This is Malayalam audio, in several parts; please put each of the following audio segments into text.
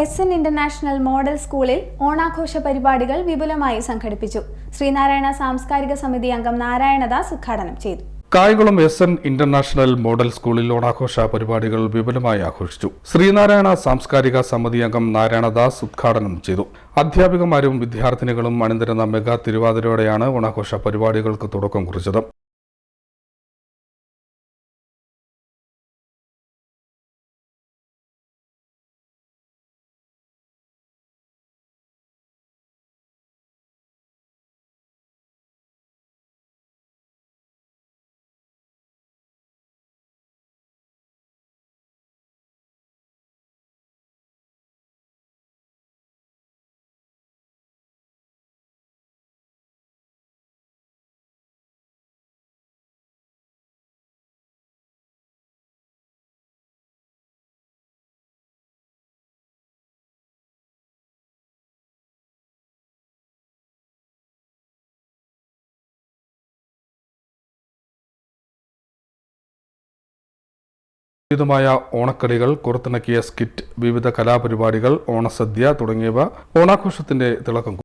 എസ് എൻ ഇന്റർനാഷണൽ മോഡൽ സ്കൂളിൽ ഓണാഘോഷ പരിപാടികൾ വിപുലമായി സംഘടിപ്പിച്ചു. ശ്രീനാരായണ സാംസ്കാരിക സമിതി അംഗം നാരായണദാസ് ഉദ്ഘാടനം ചെയ്തു. Kayamkulam S N international model സ്കൂളിൽ ഓണാഘോഷ പരിപാടികൾ വിപുലമായി ആഘോഷിച്ചു. ശ്രീനാരായണ സാംസ്കാരിക സമിതി അംഗം നാരായണദാസ് ഉദ്ഘാടനം ചെയ്തു. അധ്യാപികമാരും വിദ്യാർത്ഥിനികളും അണിനിരുന്ന മെഗാ തിരുവാതിരയോടെയാണ് ഓണാഘോഷ പരിപാടികൾക്ക് തുടക്കം കുറിച്ചത്. വിവിധമായ ഓണക്കളികൾ പുറത്തിണക്കിയ സ്കിറ്റ് വിവിധ കലാപരിപാടികൾ ഓണസദ്യ തുടങ്ങിയവ ഓണാഘോഷത്തിന്റെ തിളക്കം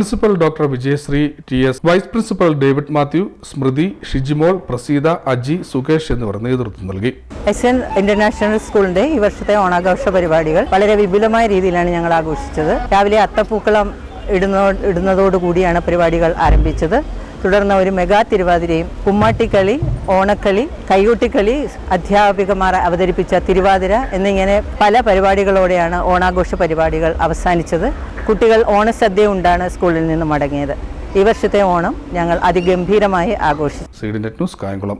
principal doctor Vijayasree T S vice principal David Mathew Smriti Shijimol Praseetha Aji Sukesh എന്നിവർ നേതൃത്വം നൽകി. എസ് എൻ ഇന്റർനാഷണൽ സ്കൂളിന്റെ ഈ വർഷത്തെ ഓണാഘോഷ പരിപാടികൾ വളരെ വിപുലമായ രീതിയിലാണ് ഞങ്ങൾ ആഘോഷിച്ചത്. രാവിലെ അത്തപ്പൂക്കളം ഇടുന്ന ഇടുന്നതോടുകൂടിയാണ് പരിപാടികൾ ആരംഭിച്ചത്. തുടർന്ന് ഒരു മെഗാ തിരുവാതിരയും കുമ്മാട്ടിക്കളി ഓണക്കളി കൈകൊട്ടിക്കളി അധ്യാപികമാർ അവതരിപ്പിച്ച തിരുവാതിര എന്നിങ്ങനെ പല പരിപാടികളോടെയാണ് ഓണാഘോഷ പരിപാടികൾ അവസാനിച്ചത്. കുട്ടികൾ ഓണസദ്യ ഉണ്ടാണ് സ്കൂളിൽ നിന്ന് മടങ്ങിയത്. ഈ വർഷത്തെ ഓണം ഞങ്ങൾ അതിഗംഭീരമായി ആഘോഷിച്ചു. ന്യൂസ് കായംകുളം.